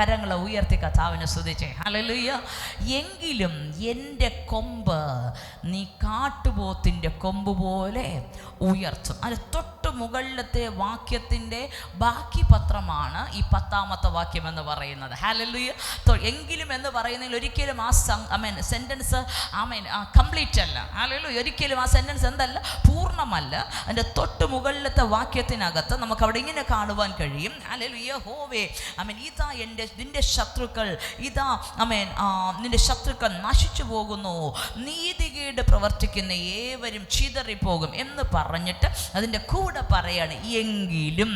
കരങ്ങളെ ഉയർത്തി കഥാവിനെ സ്തുതിച്ചേ. ഹലലുയ്യ എങ്കിലും എന്റെ കൊമ്പ് നീ കാട്ടുപോത്തിന്റെ കൊമ്പ് പോലെ ഉയർത്തും. അത് തൊട്ട് മുകളിലത്തെ വാക്യത്തിന്റെ ബാക്കി പത്രമാണ് ഈ പത്താമത്തെ വാക്യം എന്ന് പറയുന്നത് ഹാലലുയ എങ്കിലും എന്ന് പറയുന്നതിൽ ഒരിക്കലും ആ I mean sentence I mean complete അല്ല. ഹാലലു ഒരിക്കലും ആ സെന്റൻസ് എന്തല്ല? പൂർണമല്ല. അതിന്റെ തൊട്ട് മുകളിലത്തെ വാക്യത്തിനകത്ത് നമുക്ക് അവിടെ ഇങ്ങനെ കാണുവാൻ കഴിയും. ഹല്ലേലൂയ ഹോവേ ഐ മീൻ ഇതാ എന്റെ നിന്റെ ശത്രുക്കൾ ഇതാ ഐ മീൻ നിന്റെ ശത്രുക്കൾ നശിച്ചു പോകുന്നു. നീതികേട് പ്രവർത്തിക്കുന്ന ഏവരും ചിതറിപ്പോകും എന്ന് പറഞ്ഞിട്ട് അതിന്റെ കൂടെ പറയാണ് എങ്കിലും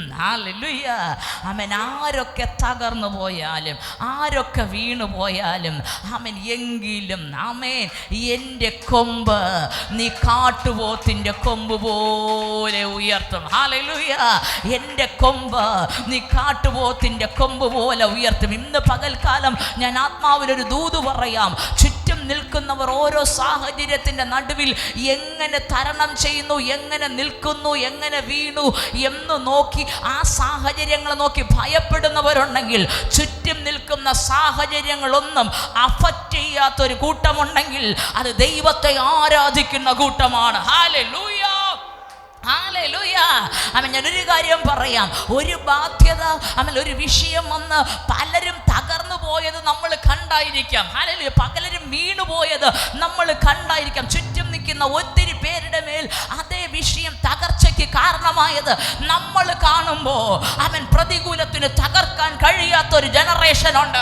അമൻ ആരൊക്കെ തകർന്നു പോയാലും ആരൊക്കെ വീണു പോയാലും അമൻ എങ്കിലും അമേൻ എന്റെ കൊമ്പ് നീ കാട്ടുപോത്തിന്റെ കൊമ്പ് പോലെ ഉയർത്തും ഹാലലുയ്യ എന്റെ കൊമ്പ് നീ കാട്ടുപോത്തിന്റെ കൊമ്പ് പോലെ ഉയർത്തും. ഇന്ന് പകൽക്കാലം ഞാൻ ആത്മാവിലൊരു ദൂത് പറയാം ചുറ്റും നിൽക്കുന്നവർ ഓരോ സാഹചര്യത്തിന്റെ നടുവിൽ എങ്ങനെ തരണം ചെയ്യുന്നു എങ്ങനെ നിൽക്കുന്നു എങ്ങനെ വീണു എന്ന് നോക്കി ആ സാഹചര്യങ്ങൾ നോക്കി ഭയപ്പെടുന്നവരുണ്ടെങ്കിൽ ചുറ്റും നിൽക്കുന്ന സാഹചര്യങ്ങളൊന്നും അഫക്റ്റ് ചെയ്യാത്തൊരു കൂട്ടമുണ്ടെങ്കിൽ അത് ദൈവത്തെ ആരാധിക്കുന്ന കൂട്ടമാണ്. ഹാലെ ഹാലൂയ അവൻ ഞാനൊരു കാര്യം പറയാം. ഒരു ബാധ്യത അവൻ ഒരു വിഷയം വന്ന് പലരും തകർന്നു പോയത് നമ്മൾ കണ്ടായിരിക്കാം. ഹാലലു പകലരും വീണു പോയത് നമ്മൾ കണ്ടായിരിക്കാം. ചുറ്റും നിൽക്കുന്ന ഒത്തിരി പേരുടെ മേൽ അതേ വിഷയം തകർച്ചയ്ക്ക് കാരണമായത് നമ്മൾ കാണുമ്പോൾ അവൻ പ്രതികൂലത്തിന് തകർക്കാൻ കഴിയാത്ത ഒരു ജനറേഷൻ ഉണ്ട്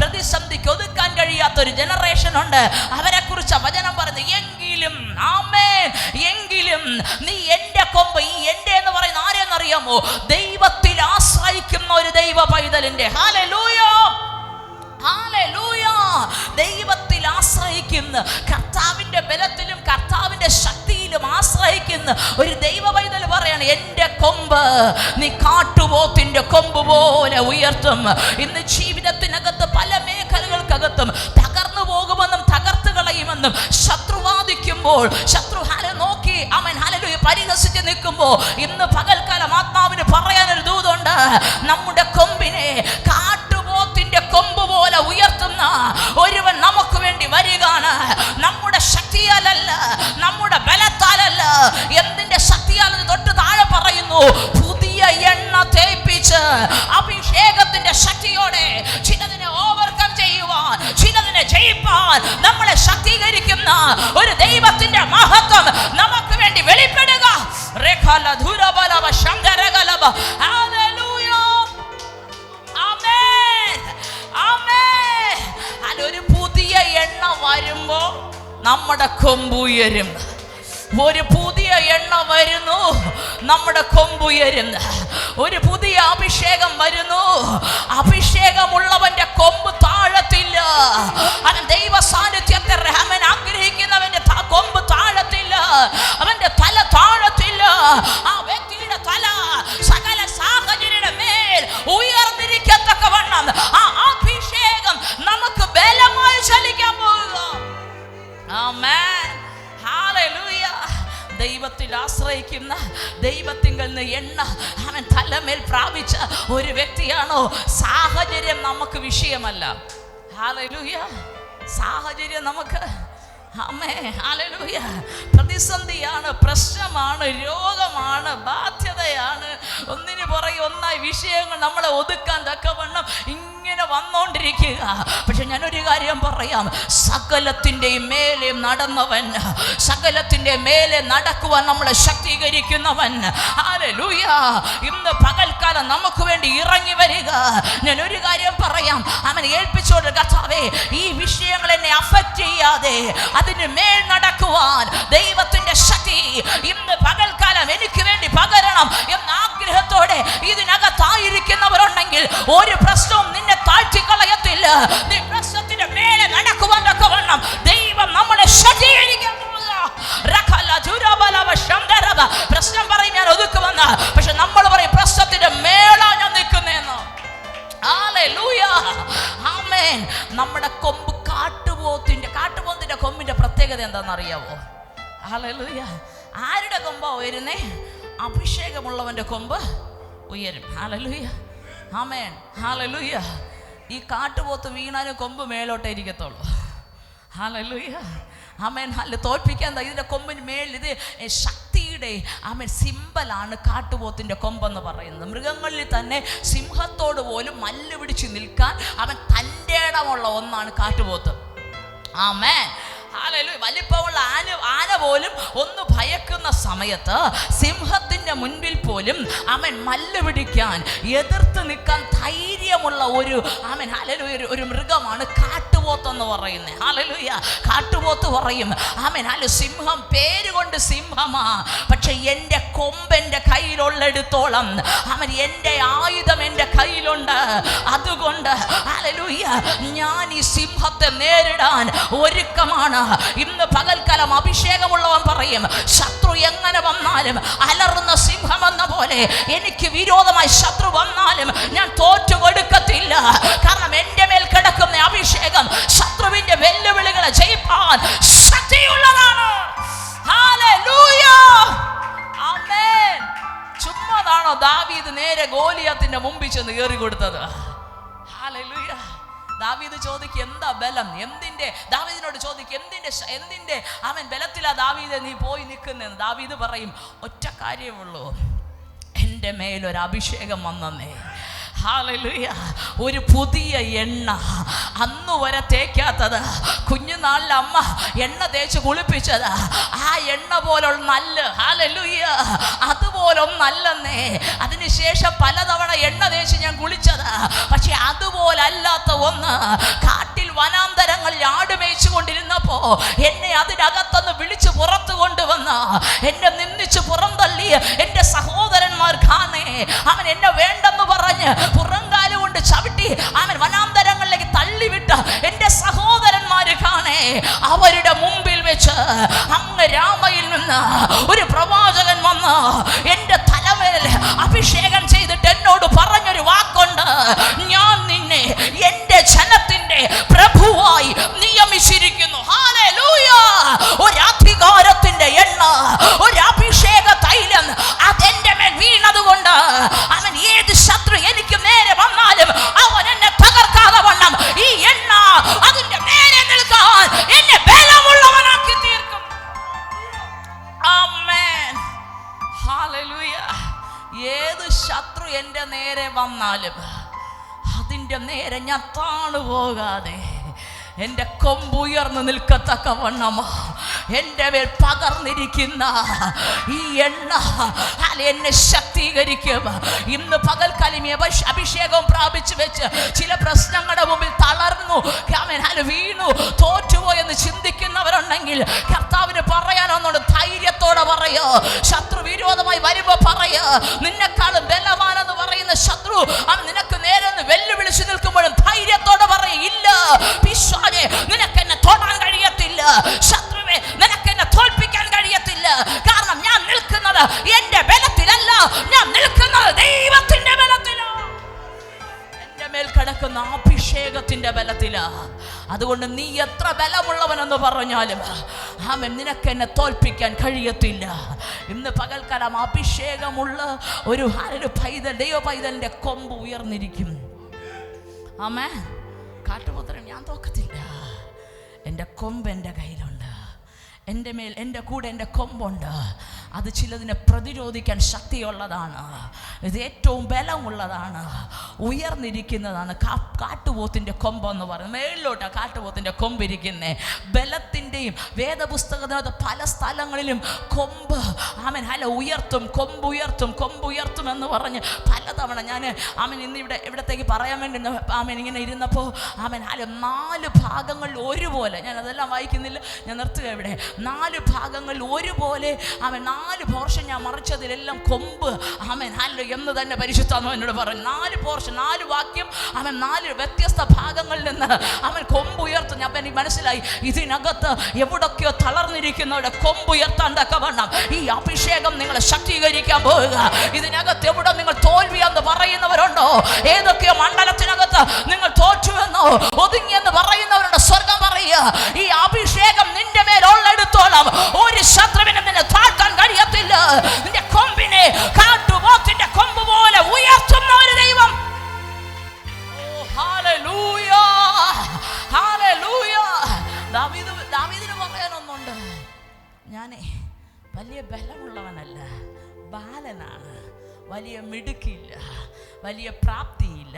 പ്രതിസന്ധിക്ക് ഒതുക്കാൻ കഴിയാത്ത ഒരു ജനറേഷൻ ഉണ്ട്. അവരെ കുറിച്ച് വചനം പറഞ്ഞു എങ്കിലും ആമേൻ. എങ്കിലും നീ എന്റെ കൊമ്പ് ഈ എന്റെ എന്ന് പറയുന്ന ആരെന്നറിയാമോ? ദൈവത്തിൽ ആശ്രയിക്കുന്ന ഒരു ദൈവ പൈതലിന്റെ ഹാലലൂയ ദൈവത്തിൽ ആശ്രയിക്കുന്ന ആശ്രയിക്കുന്ന ഒരു ദൈവ പൈതൽ പറയാണ് എന്റെ കൊമ്പ് നീ കാട്ടുപോത്തിന്റെ കൊമ്പ് പോലെ ഉയർത്തും. ഇന്ന് ജീവിതത്തിനകത്ത് പല മേഖലകൾക്കകത്തും തകർന്നു പോകുമെന്നും തകർത്ത് കളയുമെന്നും ശത്രുവാദിക്കുമ്പോൾ ശത്രു ഹാല നോക്കി അവൻ ഹലലു പരിഹസിച്ച് നിൽക്കുമ്പോൾ ഇന്ന് പകൽക്കാലം ആത്മാവിന് പറയാനൊരു ദൂതുണ്ട്. നമ്മുടെ നമ്മുടെ കൊമ്പുയരും ഒരു പുതിയ എണ്ണ വരുന്നു. നമ്മുടെ കൊമ്പുയരും ഒരു പുതിയ അഭിഷേകം വരുന്നു. അഭിഷേകമുള്ളവന്റെ കൊമ്പ് താഴത്തില്ല. അവൻ ദൈവ സാന്നിധ്യത്തെ അവൻ ആഗ്രഹിക്കുന്നവന്റെ കൊമ്പ് താഴത്തില്ല. അവന്റെ തല താഴത്തില്ല. ആ വ്യക്തിയുടെ തല സകല സാഹചര്യയുടെ മേൽ ഉയർന്നിരിക്കത്തക്കവണ്ണം. ദൈവത്തിൽ ആശ്രയിക്കുന്ന ദൈവത്തിങ്കിൽ നിന്ന് എണ്ണ അവൻ തലമേൽ പ്രാപിച്ച ഒരു വ്യക്തിയാണോ? സാഹചര്യം നമുക്ക് വിഷയമല്ല. ഹാലലൂയ സാഹചര്യം നമുക്ക്. അമ്മേ ഹാലലൂയ പ്രതിസന്ധിയാണ് പ്രശ്നമാണ് രോഗമാണ് ബാധ്യതയാണ്. ഒന്നിനു പുറകെ ഒന്നായി വിഷയങ്ങൾ നമ്മളെ ഒതുക്കാൻ തക്കവണ്ണം ഇങ്ങനെ വന്നുകൊണ്ടിരിക്കുക പക്ഷെ ഞാനൊരു കാര്യം പറയാം. സകലത്തിന്റെയും മേലെ നടന്നവൻ സകലത്തിന്റെ മേലെ നടക്കുവാൻ നമ്മളെ ശക്തീകരിക്കുന്നവൻ. ഹാലലൂയ ഇന്ന് പകൽക്കാലം നമുക്ക് വേണ്ടി ഇറങ്ങി വരിക. ഞാനൊരു കാര്യം പറയാം. അവൻ ഏൽപ്പിച്ചോട് കഥാവേ ഈ വിഷയങ്ങൾ എന്നെ അഫക്റ്റ് ചെയ്യാതെ അതിന് മേൽ നടക്കുവാൻ ദൈവത്തിന്റെ ശക്തി ഇന്ന് പകൽക്കാലം എനിക്ക് വേണ്ടി പകരണം എന്ന ആഗ്രഹത്തോടെ ഇതിനകത്തായിരിക്കുന്നവരുണ്ടെങ്കിൽ ഒരു പ്രശ്നവും നിന്നെ താഴ്ത്തിക്കളയത്തില്ല. നീ പ്രശ്നത്തിന്റെ മേലെ നടക്കുവാൻ ആരുടെ കൊമ്പാ ഉയരും. ഹല്ലേലൂയ ആമേൻ ഹാലലുയ്യ ഈ കാട്ടുപോത്ത് വീണാലും കൊമ്പ് മേലോട്ടേ ഇരിക്കത്തുള്ളൂ. ഹാലലുയ്യ ആമേൻ ഹല്ല തോൽപ്പിക്കാൻ ഇതിന്റെ കൊമ്പിന് മേളിൽ ഇത് ശക്തിയുടെ ആമേൻ സിമ്പലാണ് കാട്ടുപോത്തിന്റെ കൊമ്പെന്ന് പറയുന്നത്. മൃഗങ്ങളിൽ തന്നെ സിംഹത്തോട് പോലും മല്ല് പിടിച്ച് നിൽക്കാൻ അവൻ തന്റെ ഇടമുള്ള ഒന്നാണ് കാട്ടുപോത്ത്. ആമേ ഹാലലൂയ വലിപ്പമുള്ള ആന ആന പോലും ഒന്ന് ഭയക്കുന്ന സമയത്ത് സിംഹത്തിന്റെ മുൻപിൽ പോലും അവൻ മല്ല് പിടിക്കാൻ എതിർത്ത് നിൽക്കാൻ ധൈര്യമുള്ള ഒരു അവൻ അലലു ഒരു മൃഗമാണ് കാട്ടുപോത്ത് എന്ന് പറയുന്നത് ഹാലലൂയ കാട്ടുപോത്ത് പറയും. ആമൻ. ഹാല സിംഹം പേര് കൊണ്ട് സിംഹമാ. പക്ഷെ എന്റെ കൊമ്പെന്റെ കയ്യിലുള്ളെടുത്തോളം അവൻ എന്റെ ആയുധം എന്റെ കയ്യിലുണ്ട്. അതുകൊണ്ട് ഹാലലൂയ ഞാൻ ഈ സിംഹത്തെ നേരിടാൻ ഒരുക്കമാണ്. ഇന്ന് പകൽക്കാലം അഭിഷേകമുള്ളവൻ പറയും ശത്രു എങ്ങനെ വന്നാലും അലറുന്ന സിംഹം എന്ന പോലെ എനിക്ക് വിരോധമായി ശത്രു വന്നാലും ഞാൻ തോറ്റു കൊടുക്കത്തില്ല കാരണം എന്റെ മേൽ കിടക്കുന്ന അഭിഷേകം ശത്രുവിന്റെ വെല്ലുവിളികളെ ജയിപ്പാൻ ശക്തിയുള്ളതാണ്. ചുമ്മാതാണോ ദാവീദ് നേരെ ഗോലിയത്തിന്റെ മുമ്പിൽ ചെന്ന് കയറി കൊടുത്തത് Hallelujah. ദാവീദ് ചോദിക്കും എന്താ ബലം? എന്തിന്റെ? ദാവീദിനോട് ചോദിക്കും എന്തിന്റെ എന്തിന്റെ? അവൻ ബലത്തിലാ ദാവീദ് നീ പോയി നിൽക്കുന്നതെന്ന് ദാവീദ് പറയും ഒറ്റ കാര്യമുള്ളൂ എന്റെ മേലൊരു അഭിഷേകം ഹാലലുയ. ഒരു പുതിയ എണ്ണ. അന്ന് വരെ തേക്കാത്തത് കുഞ്ഞുനാളിൽ അമ്മ എണ്ണ തേച്ച് കുളിപ്പിച്ചത്. ആ എണ്ണ പോലുള്ള നല്ല. ഹാലലുയ. അതുപോലൊന്നല്ലെന്നേ അതിനുശേഷം പലതവണ എണ്ണ തേച്ച് ഞാൻ കുളിച്ചത്. പക്ഷെ അതുപോലല്ലാത്ത ഒന്ന് കാട്ടിൽ വനാന്തരങ്ങളിൽ ആടുമേച്ചു കൊണ്ടിരുന്നപ്പോ എന്നെ അതിനകത്തുനിന്ന് വിളിച്ചു പുറത്തു കൊണ്ടുവന്ന എന്നെ നിന്ദിച്ച് പുറന്തള്ളി എന്റെ സഹോദരന്മാർ കാണേ അവൻ എന്നെ വേണ്ടെന്ന് പറഞ്ഞ് പുറങ്കാൽ കൊണ്ട് ചവിട്ടി അവൻ വനാന്തരങ്ങളിലേക്ക് തള്ളിവിട്ട് എന്റെ സഹോദരന്മാര് കാണേ അവരുടെ മുമ്പിൽ വെച്ച് അങ്ങ് രാമയിൽ നിന്ന് ഒരു പ്രവാചകൻ വന്ന് എന്റെ വന്നാലും അതിന്റെ നേരെ ഞാൻ താണു പോകാതെ എന്റെ കൊമ്പുയർന്നു നിൽക്കത്തക്ക വണ്ണമോ എന്റെ മേൽ പകർന്നിരിക്കുന്ന ഈ എണ്ണ എന്നെ ശക്തീകരിക്കും. ഇന്ന് പകൽ കലിമിയ അഭിഷേകം പ്രാപിച്ചു വെച്ച് ചില പ്രശ്നങ്ങളുടെ മുമ്പിൽ തളർന്നു. ഞാൻ വീണു തോറ്റുപോയെന്ന് ചിന്തിക്കുന്നവരുണ്ടെങ്കിൽ കർത്താവിന് പറയാനൊന്നുണ്ട് ധൈര്യത്തോടെ പറയോ. ശത്രു വിരോധമായി വരുമ്പോ പറയോ. നിന്നെക്കാളും പറയുന്ന ശത്രു. അവൻ നിനക്ക് നേരെ വെല്ലുവിളിച്ചു നിൽക്കുമ്പോഴും ധൈര്യത്തോടെ പറയില്ല പിശാചേ നിനക്ക് എന്നെ തൊടാൻ കഴിയത്തില്ല. ശത്രുവെ നിനക്ക് എന്നെ തോൽപ്പിക്കാൻ കഴിയത്തില്ല. കാരണം ഞാൻ നിൽക്കുന്നത് എന്റെ ബലത്തിലല്ല. ഞാൻ നിൽക്കുന്നത് ദൈവത്തിന്റെ ബലത്തിലാണ് എന്റെ മേൽ കിടക്കുന്ന അഭിഷേകത്തിന്റെ ബലത്തിലാ. അതുകൊണ്ട് നീ എത്ര ബലമുള്ളവനെന്ന് പറഞ്ഞാലും ആമൻ നിനക്ക് എന്നെ തോൽപ്പിക്കാൻ കഴിയത്തില്ല. ഇന്ന് പകൽക്കാലം അഭിഷേകമുള്ള ഒരു ഒരു പൈതൽ ദൈവ പൈതലിന്റെ കൊമ്പ് ഉയർന്നിരിക്കും ആമേ കാട്ടുപുത്രൻ ഞാൻ തോക്കത്തില്ല. എന്റെ കൊമ്പ് എന്റെ കയ്യിലുണ്ട്. എന്റെ മേൽ എന്റെ കൂടെ എന്റെ കൊമ്പുണ്ട്. അത് ചിലതിനെ പ്രതിരോധിക്കാൻ ശക്തിയുള്ളതാണ്. ഇത് ഏറ്റവും ബലമുള്ളതാണ്. ഉയർന്നിരിക്കുന്നതാണ്. കാ കാട്ടുപോത്തിന്റെ കൊമ്പെന്ന് പറയുന്നത് മേളിലോട്ടാണ് കാട്ടുപോത്തിന്റെ കൊമ്പിരിക്കുന്നത് ബലത്തിന്റെയും വേദപുസ്തകത്തിനകത്ത് പല സ്ഥലങ്ങളിലും കൊമ്പ്. ആമൻ ഹല ഉയർത്തും കൊമ്പ് ഉയർത്തും കൊമ്പ് ഉയർത്തും എന്ന് പറഞ്ഞ് പലതവണ ഞാൻ ആമൻ ഇന്ന് ഇവിടെ ഇവിടത്തേക്ക് പറയാൻ വേണ്ടി ആമൻ ഇങ്ങനെ ഇരുന്നപ്പോൾ ആമൻ ഹല നാല് ഭാഗങ്ങളിൽ ഒരുപോലെ. ഞാൻ അതെല്ലാം വായിക്കുന്നില്ല. ഞാൻ നിർത്തുക ഇവിടെ. നാല് ഭാഗങ്ങളിൽ ഒരുപോലെ അവൻ നാല് പോർഷൻ ഞാൻ മറിച്ചതിലെല്ലാം കൊമ്പ്. അമൻ അല്ല എന്ന് തന്നെ പരിശുദ്ധാന്ന് എന്നോട് പറഞ്ഞു. നാല് പോർഷൻ നാല് വാക്യം. അവൻ നാല് വ്യത്യസ്ത ഭാഗങ്ങളിൽ നിന്ന് അവൻ കൊമ്പ് ഉയർത്തുന്നു ഞാൻ എനിക്ക് മനസ്സിലായി. ഇതിനകത്ത് എവിടൊക്കെയോ തളർന്നിരിക്കുന്നവരുടെ കൊമ്പ് ഉയർത്താൻ തക്കവണ്ണം ഈ അഭിഷേകം നിങ്ങളെ ശക്തീകരിക്കാൻ പോവുക ഇതിനകത്ത് എവിടെ നിങ്ങൾ തോൽവി എന്ന് പറയുന്നവരുണ്ടോ? ഏതൊക്കെയോ മണ്ഡലത്തിനകത്ത് നിങ്ങൾ തോറ്റുവെന്നോ ഒതുങ്ങിയെന്ന് പറയുന്നവരുടെ സ്വർഗം പറയുക. ഈ അഭിഷേകം നിന്റെ മേൽ ഒരു ശത്രുവിനെ നിന്നെ കൊണ്ട് നിന്റെ കൊമ്പിനെ കാട്ടുപോത്തിന്റെ കൊമ്പ് പോലെ ഉയർത്തുന്ന ഒരു ദൈവം. ദാവീദിന് പറയാനൊന്നുണ്ട്. ഞാനേ വലിയ ബലമുള്ളവനല്ല ബാലനാണ്. വലിയ മിടുക്കില്ല വലിയ പ്രാപ്തിയില്ല.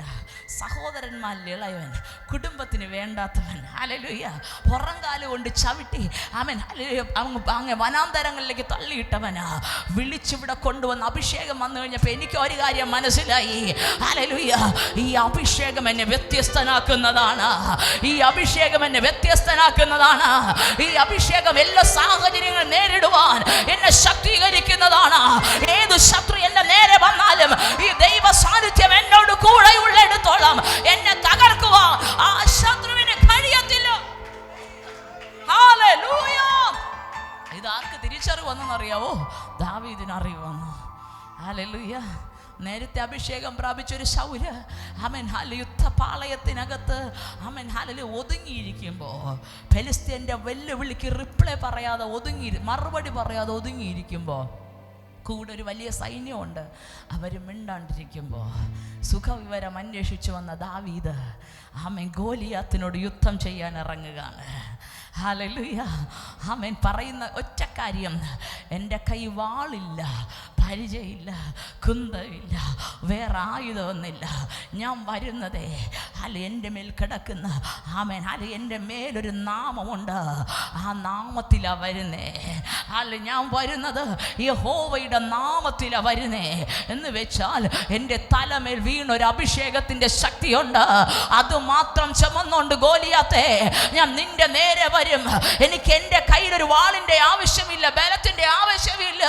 സഹോദരന്മാരിൽ ഇളയവൻ കുടുംബത്തിന് വേണ്ടാത്തവൻ. അലലുയ്യ പുറംകാൽ കൊണ്ട് ചവിട്ടി അവൻ അങ്ങ് അങ്ങ് വനാന്തരങ്ങളിലേക്ക് തള്ളിയിട്ടവനാ. വിളിച്ചിവിടെ കൊണ്ടുവന്ന് അഭിഷേകം വന്നു കഴിഞ്ഞപ്പോൾ എനിക്ക് ഒരു കാര്യം മനസ്സിലായി. അലലുയ്യ ഈ അഭിഷേകം എന്നെ വ്യത്യസ്തനാക്കുന്നതാണ്. ഈ അഭിഷേകം എന്നെ വ്യത്യസ്തനാക്കുന്നതാണ്. ഈ അഭിഷേകം എല്ലാ സാഹചര്യങ്ങളും നേരിടുവാൻ എന്നെ ശക്തീകരിക്കുന്നതാണ്. ഏത് ഈ ദൈവ സാന്നിധ്യം എന്നോട് കൂടെ ഉള്ളിടത്തോളം എന്നെ തകർക്കുക ആ ശത്രുവിന് കഴിയത്തില്ല. ഇത് ആർക്ക് തിരിച്ചറിവ് വന്നറിയാവോ ദാവീദിന് അറിവ് വന്നു ഹാലലുയ്യ നേരത്തെ അഭിഷേകം പ്രാപിച്ചൊരു ശൗര് അമൻ ഹാല യുദ്ധപാളയത്തിനകത്ത് അമൻ ഹാലിൽ ഒതുങ്ങിയിരിക്കുമ്പോൾ ഫെലിസ്തീന്റെ വെല്ലുവിളിക്ക് റിപ്ലൈ പറയാതെ ഒതുങ്ങി മറുപടി പറയാതെ ഒതുങ്ങിയിരിക്കുമ്പോൾ കൂടെ ഒരു വലിയ സൈന്യമുണ്ട്. അവർ മിണ്ടാണ്ടിരിക്കുമ്പോൾ സുഖവിവരം അന്വേഷിച്ചു വന്ന ദാവീദ് ആമെ ഗോലിയാത്തിനോട് യുദ്ധം ചെയ്യാൻ ഇറങ്ങുകയാണ്. ഹാലലുയ അമൻ പറയുന്ന ഒറ്റ കാര്യം. എന്റെ കൈ വാളില്ല പരിചയമില്ല കുന്തമില്ല വേറെ ആയുധമൊന്നുമില്ല. ഞാൻ വരുന്നതേ അല്ല എന്റെ മേൽ കിടക്കുന്ന ആമൻ അല്ല എന്റെ മേലൊരു നാമമുണ്ട്. ആ നാമത്തിലാണ് വരുന്നേ. അല്ല ഞാൻ വരുന്നത് ഈ ഹോവയുടെ നാമത്തിലാണ് വരുന്നേ. എന്ന് വെച്ചാൽ എന്റെ തലമേൽ വീണൊരു അഭിഷേകത്തിന്റെ ശക്തിയുണ്ട്. അതുമാത്രം ചുമന്നുകൊണ്ട് ഗോലിയാത്തേ. ഞാൻ നിന്റെ നേരെ വരും എനിക്ക് എന്റെ ഒരു വാളിന്റെ ആവശ്യമില്ല ബലത്തിന്റെ ആവശ്യമില്ല.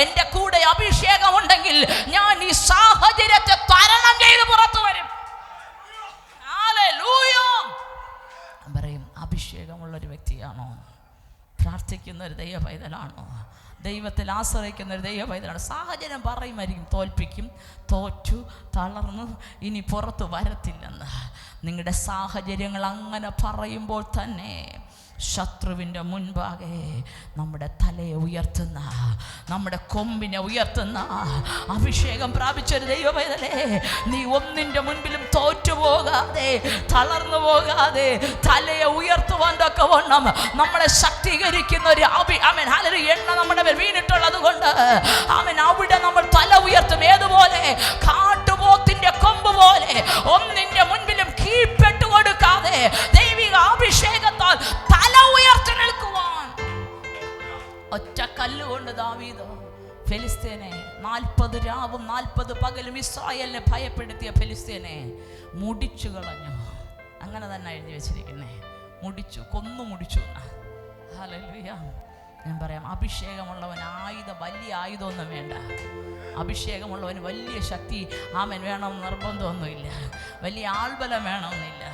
എന്റെ കൂടെ അഭിഷേകം ഉണ്ടെങ്കിൽ ഞാൻ ഈ സാഹചര്യത്തെ തരണം ചെയ്ത് പുറത്തു വരും. പറയും അഭിഷേകമുള്ള ഒരു വ്യക്തിയാണോ? പ്രാർത്ഥിക്കുന്ന ഒരു ദൈവ പൈതലാണോ ദൈവത്തിൽ ആശ്രയിക്കുന്ന ഒരു ദൈവ പൈതലാണ് സാഹചര്യം പറയുമായിരിക്കും തോൽപ്പിക്കും തോറ്റു തളർന്നു ഇനി പുറത്തു വരത്തില്ലെന്ന്. നിങ്ങളുടെ സാഹചര്യങ്ങൾ അങ്ങനെ പറയുമ്പോൾ തന്നെ ശത്രുവിന്റെ മുൻപാകെ നമ്മുടെ തലയെ ഉയർത്തുന്ന നമ്മുടെ കൊമ്പിനെ ഉയർത്തുന്ന അഭിഷേകം പ്രാപിച്ചൊരു ദൈവമേതലേ നീ ഒന്നിന്റെ മുൻപിലും തോറ്റു പോകാതെ തളർന്നു പോകാതെ തലയെ ഉയർത്തുവാൻ തൊക്കെ വണ്ണം നമ്മളെ ശക്തീകരിക്കുന്ന ഒരു അഭി അവൻ അതൊരു എണ്ണ നമ്മുടെ വീണിട്ടുള്ളത് കൊണ്ട് അവൻ രാവും നാൽപ്പത് പകലും ഇസ്രായേലിനെ ഭയപ്പെടുത്തിയ ഫെലിസ്തീനെ മുടിച്ചു കളഞ്ഞു. അങ്ങനെ തന്നെ എഴുതി വെച്ചിരിക്കുന്നേ. മുടിച്ചു കൊന്നു മുടിച്ചു ഞാൻ പറയാം അഭിഷേകമുള്ളവൻ ആയുധ വലിയ ആയുധമൊന്നും വേണ്ട. അഭിഷേകമുള്ളവന് വലിയ ശക്തി. ആമൻ വേണമെന്ന് നിർബന്ധമൊന്നുമില്ല. വലിയ ആൾബലം വേണമെന്നില്ല.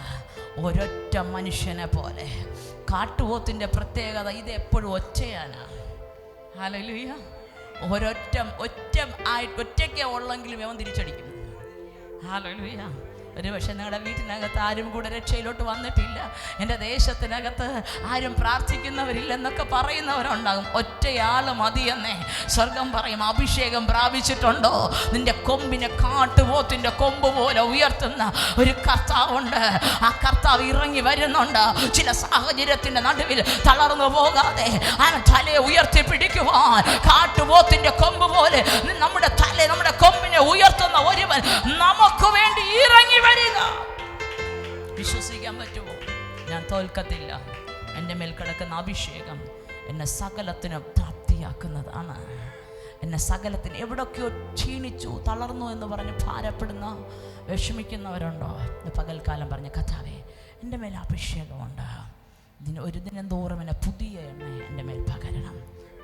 ഒരൊറ്റ മനുഷ്യനെ പോലെ. കാട്ടുപോത്തിന്റെ പ്രത്യേകത ഇത് എപ്പോഴും ഒറ്റയാണ് ഹല്ലേലൂയ. ഒരൊറ്റ ഒറ്റ ആയിട്ട് ഒറ്റയ്ക്ക് ഉള്ളെങ്കിലും അവൻ തിരിച്ചടിക്കും. ഹല്ലേലൂയ ഒരു പക്ഷേ നിങ്ങളുടെ വീട്ടിനകത്ത് ആരും കൂടെ രക്ഷയിലോട്ട് വന്നിട്ടില്ല. എന്റെ ദേശത്തിനകത്ത് ആരും പ്രാർത്ഥിക്കുന്നവരില്ലെന്നൊക്കെ പറയുന്നവരുണ്ടാകും. ഒറ്റയാൾ മതിയെന്നേ സ്വർഗം പറയും. അഭിഷേകം പ്രാപിച്ചിട്ടുണ്ടോ? നിന്റെ കൊമ്പിനെ കാട്ടുപോത്തിന്റെ കൊമ്പ് പോലെ ഉയർത്തുന്ന ഒരു കർത്താവുണ്ട്. ആ കർത്താവ് ഇറങ്ങി വരുന്നുണ്ട്. ചില സാഹചര്യത്തിന്റെ നടുവിൽ തളർന്നു പോകാതെ ആ തലയെ ഉയർത്തി പിടിക്കുവാൻ കാട്ടുപോത്തിന്റെ കൊമ്പ് പോലെ നമ്മുടെ തല നമ്മുടെ കൊമ്പിനെ ഉയർത്തുന്ന ഒരുവൻ നമുക്ക് വേണ്ടി ഇറങ്ങി വരിക. വിശ്വസിക്കാൻ പറ്റുമോ? ഞാൻ തോൽക്കത്തില്ല. എന്റെ മേൽ കിടക്കുന്ന അഭിഷേകം എന്നെ സകലത്തിന് പ്രാപ്തിയാക്കുന്നതാണ്. എന്നെ സകലത്തിന് എവിടൊക്കെയോ ക്ഷീണിച്ചു തളർന്നു എന്ന് പറഞ്ഞ് ഭാരപ്പെടുന്ന വിഷമിക്കുന്നവരുണ്ടോ? പകൽക്കാലം പറഞ്ഞ കഥാവേ എന്റെ മേൽ അഭിഷേകമുണ്ട്. ഇതിന് ഒരു ദിനം തോറും എന്നെ പുതിയ എണ്ണ എന്റെ മേൽ പകരണം.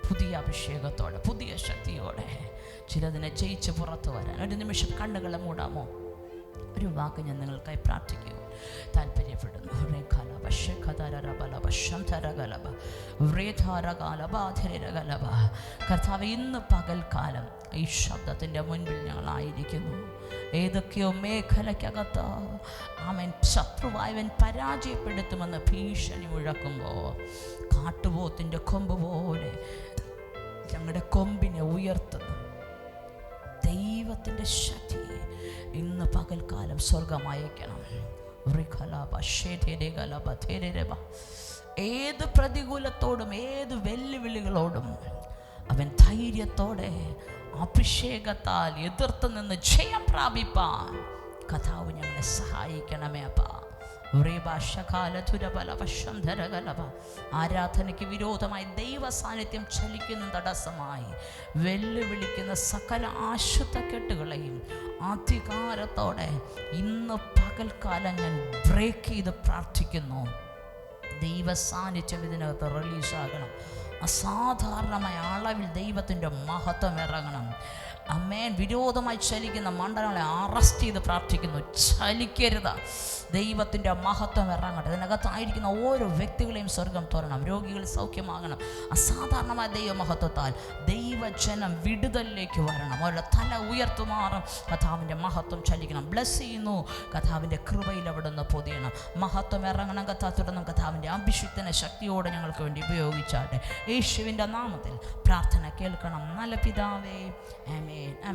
പുതിയ അഭിഷേകത്തോടെ പുതിയ ശക്തിയോടെ. ചിലതിനെ ജയിച്ച് പുറത്തു വരാൻ ഒരു നിമിഷം കണ്ണുകളെ മൂടാമോ? ഒരു വാക്ക് ഞാൻ നിങ്ങൾക്കായി പ്രാർത്ഥിക്കും താല്പര്യപ്പെടുന്നു. കർത്താവ് ഇന്ന് പകൽക്കാലം ഈ ശബ്ദത്തിന്റെ മുൻപിൽ ഞങ്ങളായിരിക്കുന്നു ഏതൊക്കെയോ മേഖലയ്ക്കകത്ത് അവൻ ശത്രുവായവൻ പരാജയപ്പെടുത്തുമെന്ന് ഭീഷണി മുഴക്കുമ്പോൾ കാട്ടുപോത്തിന്റെ കൊമ്പ് പോലെ ഞങ്ങളുടെ കൊമ്പിനെ ഉയർത്തുന്നു. ദൈവത്തിന്റെ ശക്തി ഇന്ന് പകൽക്കാലം സ്വർഗം അയക്കണം റിഖലബ, ഷേധേരഗലബ, ധേരരബ. ഏത് പ്രതികൂലത്തോടും ഏത് വെല്ലുവിളികളോടും അവൻ ധൈര്യത്തോടെ അഭിഷേകത്താൽ എതിർത്ത് നിന്ന് ജയം പ്രാപിപ്പാൻ കഥാവ് ഞങ്ങളെ സഹായിക്കണമേ അപ്പാ ആരാധനയ്ക്ക് വിരോധമായി ദൈവ സാന്നിധ്യം ചലിക്കുന്ന തടസ്സമായി വെല്ലുവിളിക്കുന്ന സകല ആശുദ്ധക്കെട്ടുകളെയും അധികാരത്തോടെ ഇന്ന് പകൽക്കാലം ഞാൻ ബ്രേക്ക് ചെയ്ത് പ്രാർത്ഥിക്കുന്നു. ദൈവ സാന്നിധ്യം ഇതിനകത്ത് റിലീസാകണം അസാധാരണമായ അളവിൽ ദൈവത്തിന്റെ മഹത്വം ഇറങ്ങണം. അമ്മേൻ വിരോധമായി ചലിക്കുന്ന മണ്ഡലങ്ങളെ അറസ്റ്റ് ചെയ്ത് പ്രാർത്ഥിക്കുന്നു. ചലിക്കരുത്. ദൈവത്തിന്റെ മഹത്വം ഇറങ്ങട്ടെ. ഇതിനകത്തായിരിക്കുന്ന ഓരോ വ്യക്തികളെയും സ്വർഗം തോരണം. രോഗികൾ സൗഖ്യമാകണം. അസാധാരണമായ ദൈവമഹത്വത്താൽ ദൈവജനം വിടുതലിലേക്ക് വരണം. അവരുടെ തല ഉയർത്തുമാറും. കഥാവിന്റെ മഹത്വം ചലിക്കണം. ബ്ലസ് ചെയ്യുന്നു. കഥാവിന്റെ കൃപയിൽ അവിടെ നിന്ന് പൊതിയണം. മഹത്വം ഇറങ്ങണം. കഥ തുടർന്നും കഥാവിന്റെ അഭിഷിക്തനെ ശക്തിയോടെ ഞങ്ങൾക്ക് വേണ്ടി ഉപയോഗിച്ചാട്ടെ. യേശുവിന്റെ നാമത്തിൽ പ്രാർത്ഥന കേൾക്കണം. നല്ല പിതാവേ. ആമേൻ ആമേൻ